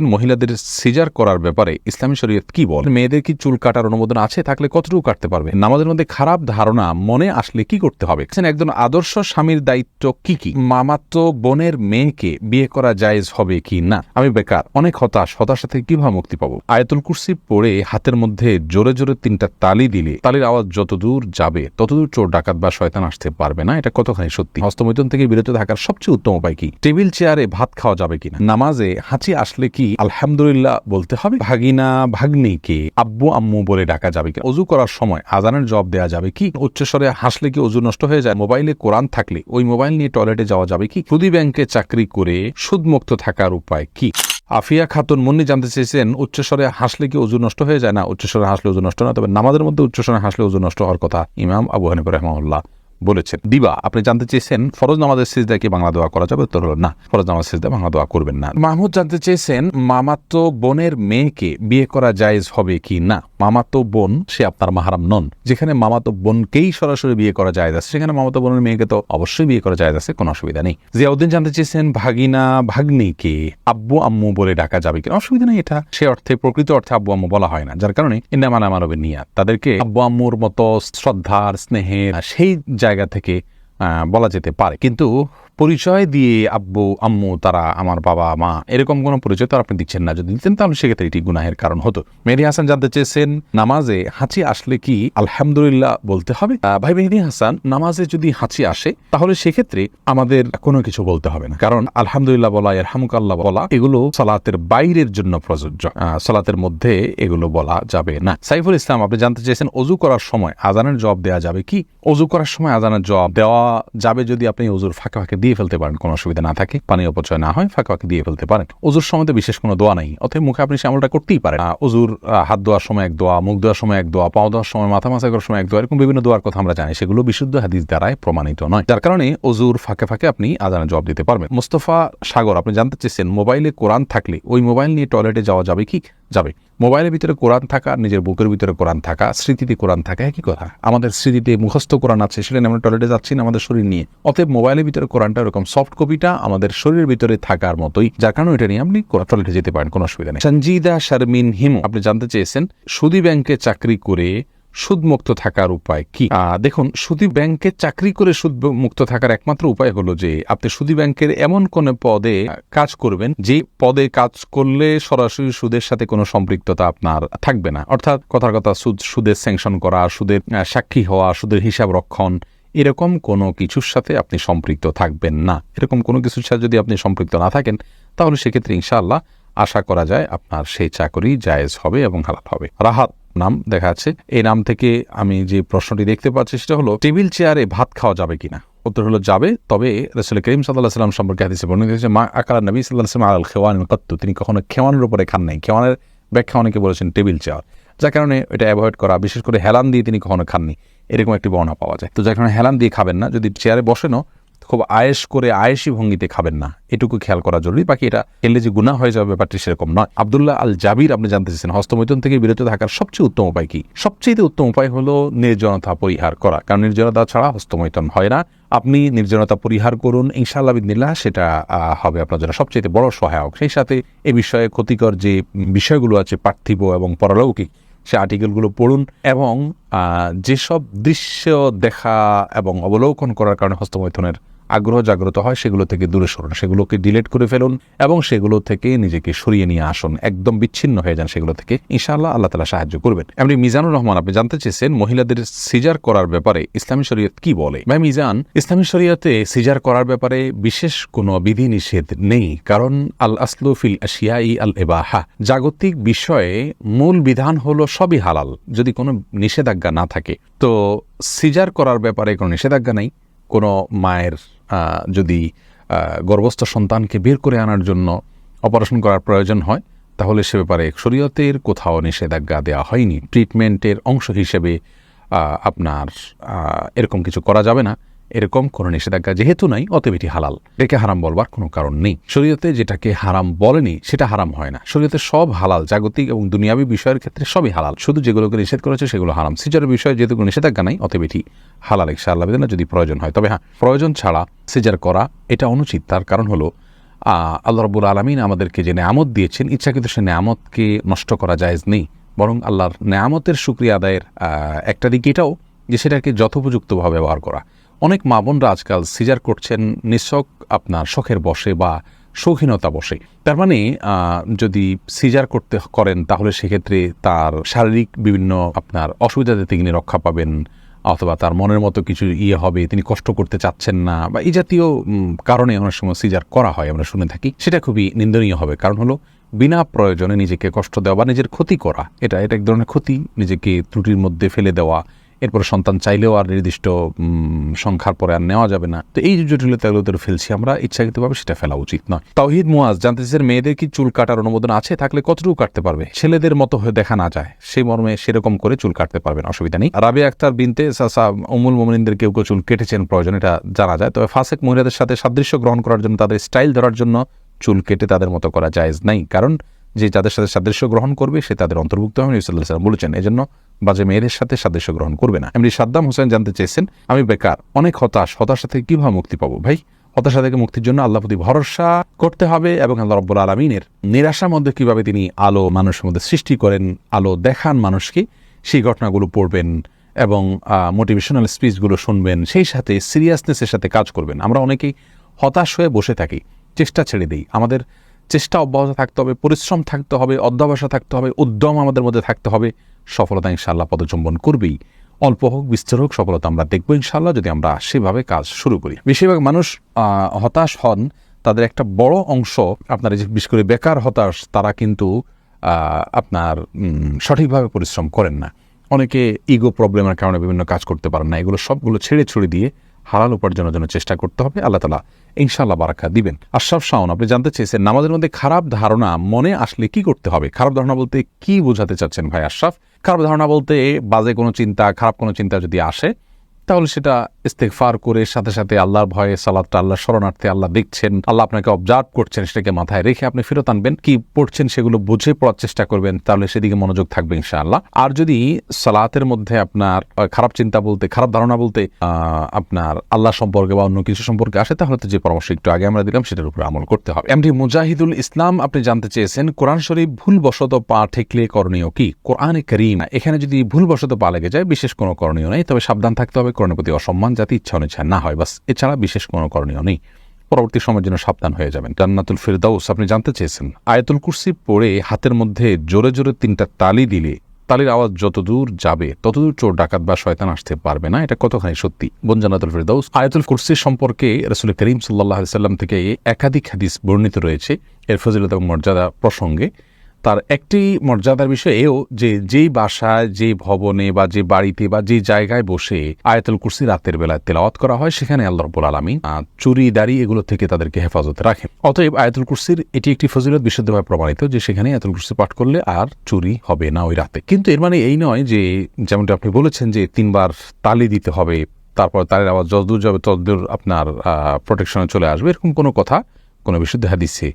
মহিলাদের সিজার করার ব্যাপারে ইসলামী শরীয়ত কি বল? মেয়েদের কি চুল কাটার অনুমোদন আছে? থাকলে কতটুকু কাটতে পারবে? নামাজের মধ্যে খারাপ ধারণা মনে আসলে কি করতে হবে? একজন আদর্শ স্বামীর দায়িত্ব কি কি? মামাতো বোনের মেয়েকে বিয়ে করা জায়েজ হবে কি না? আমি বেকার, অনেক হতাশ, হতাশা থেকে কীভাবে মুক্তি পাবো? আয়াতুল কুরসি পড়ে হাতের মধ্যে জোরে জোরে তিনটা তালি দিলে তালির আওয়াজ যতদূর যাবে, ততদূর চোর, ডাকাত বা শয়তান আসতে পারবে না। এটা কতখানি সত্যি? হস্তমৈথুন থেকে বিরত থাকার সবচেয়ে উত্তম উপায় কি? টেবিল চেয়ারে ভাত খাওয়া যাবে কিনা? নামাজে হাঁচি আসলে কি আলহামদুলিল্লাহ বলতে হবে। ভাগিনা, ভাগ্নিকে আব্বু, আম্মু বলে ডাকা যাবে কি? অজু করার সময় আজানের দেওয়া যাবে কি? উচ্চস্বরে হাসলে কি অজু নষ্ট হয়ে যায়? মোবাইলে কোরআন থাকলে ওই মোবাইল নিয়ে টয়লেটে যাওয়া যাবে কি? সুদী ব্যাংকে চাকরি করে সুদমুক্ত থাকার উপায় কি? আফিয়া খাতুন মুন্নি জানতে চেয়েছেন উচ্চস্বরে হাসলে কি অজু নষ্ট হয়ে যায়? না উচ্চস্বরে হাসলে অজু নষ্ট না, তবে নামাজের মধ্যে উচ্চস্বরে হাসলে অজু নষ্ট হওয়ার কথা ইমাম আবু হানিফ রহমাউল্লাহ বলেছেন। দিবা, আপনি জানতে চেয়েছেন, ফরজ নামাজের সিজদা কি বাংলা দোয়া করা যাবে? উত্তর হলো, না, ফরজ নামাজ সিজদা বাংলা দোয়া করবেন না। মাহমুদ জানতে চেয়েছেন মামাতো বোনের মেয়েকে বিয়ে করা জায়েজ হবে কি না? মামাতো বোন, সে আপনার মাহারাম নন। যেখানে মামাতো বোনকেই সরাসরি বিয়ে করা যায় আছে, সেখানে মামাতো বোনের মেয়েকে তো অবশ্যই বিয়ে করা যায় আছে, কোনো অসুবিধা নেই। জিয়াউদ্দিন জানতে চেয়েছেন, ভাগিনা, ভাগ্নিকে আব্বু, আম্মু বলে ডাকা যাবে কিনা? অসুবিধা নেই এটা। সে অর্থে, প্রকৃত অর্থে আব্বু, আম্মু বলা হয় না। যার কারণে ইন্দামান আমানবের নিয়াত। তাদেরকে আব্বু, আম্মুর মতো শ্রদ্ধার, স্নেহের, সেই জায়গা থেকে বলা যেতে পারে। কিন্তু পরিচয় দিয়ে আব্বু, আম্মু, তারা আমার বাবা, মা, এরকম কোনো পরিচয় তো আপনি দিচ্ছেন না। যদি দিতেন তাহলে সেক্ষেত্রে এটি গুনাহের কারণ হতো। মেহেদি হাসান জানতে চেয়েছেন, নামাজে হাঁচি আসলে কি আলহামদুলিল্লাহ বলতে হবে? ভাই মেহেদি হাসান, নামাজে যদি হাঁচি আসে, তাহলে সেক্ষেত্রে আমাদের কোনো কিছু বলতে হবে না। কারণ আলহামদুলিল্লাহ বলা, এরহামুকাল্লাহ বলা, এগুলো সালাতের বাইরের জন্য প্রযোজ্য। সালাতের মধ্যে এগুলো বলা যাবে না। সাইফুল ইসলাম, আপনি জানতে চেয়েছেন অজু করার সময় আজানের জবাব দেওয়া যাবে কি? অজু করার সময় আজানের জবাব দেওয়া যাবে যদি আপনি অজুর ফাঁকে ফাঁকে দিয়ে ফেলতে পারেন, কোনো অসুবিধা না থাকে, পানি অপচয় না হয়, ফাঁকে ফাঁকে দিয়ে ফেলতে পারেন। অজুর সময় বিশেষ কোনো দোয়া নেই, অতএব মুখে আপনি শ্যামলটা করতেই পারেন। অজুর হাত ধোয়ার সময় এক দোয়া, মুখ ধোয়ার সময় এক দোয়া, পাও ধোয়ার সময়, মাথা মাথা করার সময় এক দোয়া, এরকম বিভিন্ন দোয়ার কথা আমরা জানি, সেগুলো বিশুদ্ধ হাদিস দ্বারাই প্রমাণিত নয়। যার কারণে অজুর ফাঁকে ফাঁকে আপনি আজানের জবাব দিতে পারবেন। মোস্তফা সাগর, আপনি জানতে চেয়েছেন মোবাইলে কোরআন থাকলে ওই মোবাইল নিয়ে টয়লেটে যাওয়া যাবে কি? যাবে। মোবাইলের ভিতরে কোরআন থাকা, নিজের বুকের ভিতরে কোরআন থাকা, স্মৃতিতে কোরআন থাকা, একই কথা। আমাদের স্মৃতিতে মুখস্থ কোরআন আছে, সেটা আমরা টয়লেটে যাচ্ছি না, আমাদের শরীর নিয়ে। অতএব মোবাইলের ভিতরে কোরআনটা এরকম সফট কপিটা আমাদের শরীরের ভিতরে থাকার মতোই, যার কারণে এটা নিয়ে আপনি টয়লেটে যেতে পারেন, কোনো অসুবিধা নেই। সঞ্জিদা শারমিন হিম আপনি জানতে চেয়েছেন সুদী ব্যাংকে চাকরি করে সুদমুক্ত থাকার উপায় কি? দেখুন, সুদী ব্যাংকে চাকরি করে সুদ মুক্ত থাকার একমাত্র উপায় হলো যে, আপনি সুদী ব্যাংকের এমন কোন পদে কাজ করবেন, যে পদে কাজ করলে সরাসরি সুদের সাথে কোনো সম্পৃক্ততা আপনার থাকবে না। অর্থাৎ কথার কথা, সুদ, সুদের স্যাংশন করা, সুদের সাক্ষী হওয়া, সুদের হিসাব রক্ষণ, এরকম কোনো কিছুর সাথে আপনি সম্পৃক্ত থাকবেন না। এরকম কোনো কিছুর সাথে যদি আপনি সম্পৃক্ত না থাকেন, তাহলে সেক্ষেত্রে ইনশাআল্লাহ আশা করা যায় আপনার সেই চাকরি জায়েজ হবে এবং হালাল হবে। রাহাত নাম দেখা যাচ্ছে এই নাম থেকে আমি যে প্রশ্নটি দেখতে পাচ্ছি সেটা হলো, টেবিল চেয়ারে ভাত খাওয়া যাবে কিনা? উত্তর হলো, যাবে। তবে রসুল করিম সাল্লাহ সাল্লাম সম্পর্কে হাদিসে বর্ণিত হয়েছে, মা আকার নবী সাল্লাহ সাল্লাম আল খেওয়ান কত্তু। তিনি কখনো খেওয়ানের উপরে খান নাই। খেওয়ানের ব্যাখ্যা অনেকে বলেছেন টেবিল চেয়ার। যার কারণে এটা অ্যাভয়েড করা, বিশেষ করে হেলান দিয়ে তিনি কখনো খাননি। এরকম একটি বর্ণনা পাওয়া যায়। তো যার কারণে হেলান দিয়ে খাবেন না। যদি চেয়ারে বসেনও খুব আয়েস করে আয়েসি ভঙ্গিতে খাবেন না। এটুকু খেয়াল করা জরুরি। বাকি এটা খেললে যে গুণা হয়ে যাবে ব্যাপারটি সেরকম নয়। আবদুল্লাহ আল জাবির আপনি জানতে চেয়েছেন, হস্তমৈথুন থেকে বিরত থাকার সবচেয়ে উত্তম উপায় কি? সবচেয়ে উত্তম উপায় হলো নির্জনতা পরিহার করা। কারণ নির্জনতা ছাড়া হস্তমৈথুন হয় না। আপনি নির্জনতা পরিহার করুন, ইনশাআল্লাহ বিদিল্লাহ সেটা হবে আপনার জন্য সবচেয়ে বড় সহায়ক। সেই সাথে এ বিষয়ে ক্ষতিকর যে বিষয়গুলো আছে, পার্থিব এবং পরলৌকিক, সে আর্টিকেলগুলো পড়ুন এবং যেসব দৃশ্য দেখা এবং অবলোকন করার কারণে হস্তমৈথুনের আগ্রহ জাগ্রত হয়, সেগুলো থেকে দূরে সরুন, সেগুলোকে ডিলেট করে ফেলুন এবং সেগুলো থেকে নিজেকে সরিয়ে নিয়ে আসুন। একদম বিচ্ছিন্ন হয়ে যান সেগুলো থেকে। ইনশাআল্লাহ আল্লাহ তালা সাহায্য করবেন। এমনি মিজানুর রহমান, আপনি জানতে চেয়েছেন মহিলাদের সিজার করার ব্যাপারে ইসলামী শরীয়ত কি বলে? ভাই মিজান, ইসলামী শরীয়তে সিজার করার ব্যাপারে বিশেষ কোনো বিধি নিষেধ নেই, কারণ আল আসলু ফিল আল এবাহা। জাগতিক বিষয়ে মূল বিধান হলো সবই হালাল, যদি কোনো নিষেধাজ্ঞা না থাকে। তো সিজার করার ব্যাপারে কোনো নিষেধাজ্ঞা নেই? কোনো মায়ের যদি গর্ভস্থ সন্তানকে বের করে আনার জন্য অপারেশন করার প্রয়োজন হয়, তাহলে সে ব্যাপারে শরীয়তের কোথাও নিষেধাজ্ঞা দেওয়া হয়নি। ট্রিটমেন্টের অংশ হিসেবে আপনার এরকম কিছু করা যাবে না। এরকম কোনো নিষেধাজ্ঞা যেহেতু নাই, অতএব এটি হালাল। একে হারাম বলবার কোনো কারণ নেই। শরীয়তে যেটাকে হারাম বলেনি, সেটা হারাম হয় না। শরীয়তে সব হালাল, জাগতিক এবং দুনিয়াবি বিষয়ের ক্ষেত্রে সবই হালাল। শুধু যেগুলোকে নিষেধ করেছে সেগুলো হারাম। সিজারের বিষয়ে যেহেতু কোনো নিষেধাজ্ঞা নাই, অতএব এটি হালাল ইনশাআল্লাহ। বিধানা যদি প্রয়োজন হয়, তবে হ্যাঁ প্রয়োজন ছাড়া সিজার করা এটা অনুচিত। তার কারণ হলো আল্লাহ রব্বুল আলমিন আমাদেরকে যে নেয়ামত দিয়েছেন, ইচ্ছাকৃত সে নেয়ামতকে নষ্ট করা জায়েজ নেই। বরং আল্লাহর নেয়ামতের সুক্রিয়া আদায়ের একটা দিক এটাও যে সেটাকে যথোপযুক্তভাবে ব্যবহার করা। অনেক মা বোনরা আজকাল সিজার করছেন, নিঃশক আপনার শখের বসে বা শৌখিনতা বসে। তার মানে যদি সিজার করতে করেন, তাহলে সেক্ষেত্রে তার শারীরিক বিভিন্ন আপনার অসুবিধাতে তিনি রক্ষা পাবেন, অথবা তার মনের মতো কিছু ইয়ে হবে, তিনি কষ্ট করতে চাচ্ছেন না, বা এই জাতীয় কারণে অনেক সময় সিজার করা হয়, আমরা শুনে থাকি। সেটা খুবই নিন্দনীয় হবে। কারণ হলো, বিনা প্রয়োজনে নিজেকে কষ্ট দেওয়া বা নিজের ক্ষতি করা, এটা এটা এক ধরনের ক্ষতি, নিজেকে ত্রুটির মধ্যে ফেলে দেওয়া এরপরে সন্তান চাইলেও আর নির্দিষ্ট সংখ্যার পরে আর নেওয়া যাবে না। তো এই যে জটিলতাগুলো তো ফেলছি আমরা, ইচ্ছাকৃতভাবে সেটা ফেলা উচিত নয়। তাওহিদ মুয়াজ জানতে চাইছেন, মেয়েদের কি চুল কাটার অনুমোদন আছে? থাকলে কতটুকু কাটতে পারবে? ছেলেদের মতো হয়ে দেখা না যায়। সেই মর্মে সেরকম করে চুল কাটতে পারবেন, অসুবিধা নেই। রাবে আক্তার বিনতে সাসা অমুল মোমিনদের কেউ কেউ চুল কেটেছেন প্রয়োজন, এটা জানা যায়। তবে ফাসেক মহিলাদের সাথে সাদৃশ্য গ্রহণ করার জন্য, তাদের স্টাইল ধরার জন্য চুল কেটে তাদের মতো করা জায়েজ নাই। কারণ যে যাদের সাথে সাদৃশ্য গ্রহণ করবে, সে তাদের অন্তর্ভুক্ত হবে নবী সাল্লাম বলেছেন। এজন্য বাজে মেয়েদের সাথে সাদৃশ্য গ্রহণ করবে না। এমনি সাদ্দাম হোসেন জানতে চেয়েছেন, আমি বেকার, অনেক হতাশ, হতাশা থেকে কীভাবে মুক্তি পাবো ভাই? হতাশা থেকে মুক্তির জন্য আল্লাহ প্রতি ভরসা করতে হবে এবং আল্লাহ রব্বুল আলমিনের নিরাশার মধ্যে কীভাবে তিনি আলো মানুষের মধ্যে সৃষ্টি করেন, আলো দেখান মানুষকে, সেই ঘটনাগুলো পড়বেন এবং মোটিভেশনাল স্পিচগুলো শুনবেন, সেই সাথে সিরিয়াসনেসের সাথে কাজ করবেন। আমরা অনেকেই হতাশ হয়ে বসে থাকি, চেষ্টা ছেড়ে দিই। আমাদের চেষ্টা অব্যাহত থাকতে হবে, পরিশ্রম থাকতে হবে অধ্যবসা থাকতে হবে, উদ্যম আমাদের মধ্যে থাকতে হবে। সফলতা ইনশাল্লাহ পদচম্বন করবেই। অল্প হোক, বিস্তর হোক, সফলতা আমরা দেখব ইনশাল্লাহ যদি আমরা সেভাবে কাজ শুরু করি। বেশিরভাগ মানুষ হতাশ হন, তাদের একটা বড় অংশ, আপনার যে বিশেষ করে বেকার হতাশ, তারা কিন্তু আপনার সঠিকভাবে পরিশ্রম করেন না। অনেকে ইগো প্রবলেমের কারণে বিভিন্ন কাজ করতে পারেন না। এগুলো সবগুলো ছেড়ে ছুড়ে দিয়ে হালাল উপার্জনের জন্য চেষ্টা করতে হবে। আল্লাহ তালা ইনশাল্লাহ বারাক্ষা দিবেন। আশরাফ শাওন, আপনি জানতে চেয়েছেন, নামাজের মধ্যে খারাপ ধারণা মনে আসলে কি করতে হবে? খারাপ ধারণা বলতে কি বোঝাতে চাচ্ছেন ভাই আশরাফ? খারাপ ধারণা বলতে বাজে কোনো চিন্তা, খারাপ কোনো চিন্তা যদি আসে, তাহলে সেটা ইস্তেকফার করে সাথে সাথে আল্লাহর ভয়ে সালাদটা আল্লাহ শরণার্থে আল্লাহ দেখছেন, আল্লাহ আপনাকে অবজার্ভ করছেন, সেটাকে মাথায় রেখে আপনি ফেরত আনবেন। কি পড়ছেন সেগুলো বুঝে পড়ার চেষ্টা করবেন, তাহলে সেদিকে মনোযোগ থাকবে ইনশাআল্লাহ। আর যদি সালাতের মধ্যে আপনার খারাপ চিন্তা বলতে, খারাপ ধারণা বলতে আপনার আল্লাহ সম্পর্কে বা অন্য কিছু সম্পর্কে আসে, তাহলে তো যে পরামর্শ একটু আগে আমরা দিলাম, সেটার উপর আমল করতে হবে। এমডি মুজাহিদুল ইসলাম, আপনি জানতে চেয়েছেন, কোরআন শরীফ ভুলবশত পা ঠেকলে করণীয় কি? কোরআনে করিম, এখানে যদি ভুলবশত পা লেগে যায়, বিশেষ কোনো করণীয় নেই, তবে সাবধান থাকতে হবে, কোরআনের প্রতি অসম্মান যাতে ইচ্ছা অনিচ্ছা না হয়, বাস এছাড়া বিশেষ কোনো করণীয় নেই। পরবর্তী সময়ের জন্য সাবধান হয়ে যাবেন। জান্নাতুল ফিরদাউস, আপনি জানতে চেয়েছেন, আয়াতুল কুরসি পড়ে হাতের মধ্যে জোরে জোরে তিনটা তালি দিলে তালির আওয়াজ যতদূর যাবে ততদূর চোর, ডাকাত বা শয়তান আসতে পারবে না। এটা কতখানি সত্যি? বোন জান্নাতুল ফিরদাউস, আয়াতুল কুরসি সম্পর্কে রসুল করিম সাল্লাহ সাল্লাম থেকে একাধিক হাদিস বর্ণিত রয়েছে। এর ফজিলত এবং মর্যাদা প্রসঙ্গে তার একটি মর্যাদার বিষয় এও যে যেই বাসায় যে ভবনে বা যে বাড়িতে বা যে জায়গায় বসে আয়াতুল কুরসি রাতের বেলায় তেলাওয়াত করা হয়, সেখানে আল্লাহ রব্বুল আলমী চুরি, দাড়ি এগুলো থেকে তাদেরকে হেফাজতে রাখেন। অতএব আয়াতুল কুরসির এটি একটি ফজিলত বিশুদ্ধভাবে প্রমাণিত যে সেখানে আয়াতুল কুরসি পাঠ করলে আর চুরি হবে না ওই রাতে। কিন্তু এর মানে এই নয় যে যেমনটা আপনি বলেছেন যে তিনবার তালি দিতে হবে, তারপর তারের আওয়াজ যতদূর যাবে ততদূর আপনার প্রোটেকশনে চলে আসবে, এরকম কোনো কথা কোনো বিশুদ্ধ হাদিসে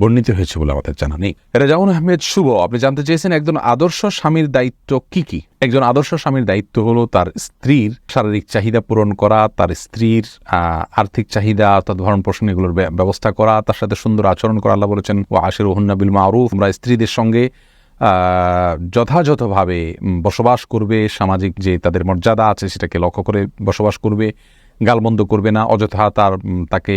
বর্ণিত হয়েছে বলে আমাদের জানা নেই। রেজাউন আহমেদ শুভ, আপনি জানতে চেয়েছেন একজন আদর্শ স্বামীর দায়িত্ব কি কি? একজন আদর্শ স্বামীর দায়িত্ব হলো তার স্ত্রীর শারীরিক চাহিদা পূরণ করা, তার স্ত্রীর আর্থিক চাহিদা, অর্থাৎ ভরণ পোষণ এগুলোর ব্যবস্থা করা, তার সাথে সুন্দর আচরণ করা। আল্লাহ বলেছেন ও আশির বিল মারুফ আমরা স্ত্রীদের সঙ্গে যথাযথভাবে বসবাস করবে। সামাজিক যে তাদের মর্যাদা আছে, সেটাকে লক্ষ্য করে বসবাস করবে। গালবন্ধ করবে না, অযথা তার তাকে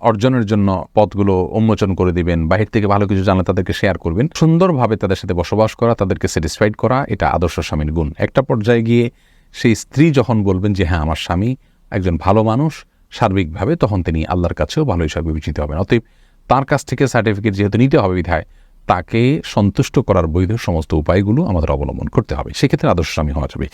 অর্জনের জন্য পথগুলো উন্মোচন করে দিবেন, বাহির থেকে ভালো কিছু জানলে তাদেরকে শেয়ার করবেন, সুন্দরভাবে তাদের সাথে বসবাস করা, তাদেরকে স্যাটিসফাইড করা, এটা আদর্শ স্বামীর গুণ। একটা পর্যায়ে গিয়ে সেই স্ত্রী যখন বলবেন যে হ্যাঁ আমার স্বামী একজন ভালো মানুষ, সার্বিকভাবে তখন তিনি আল্লাহর কাছেও ভালো হিসাবে বিবেচিত হবেন। অতএব তার কাছ থেকে সার্টিফিকেট যেহেতু নিতে হবে বিধায়, তাকে সন্তুষ্ট করার বৈধ সমস্ত উপায়গুলো আমাদের অবলম্বন করতে হবে। সেক্ষেত্রে আদর্শ স্বামী হওয়া যাবে।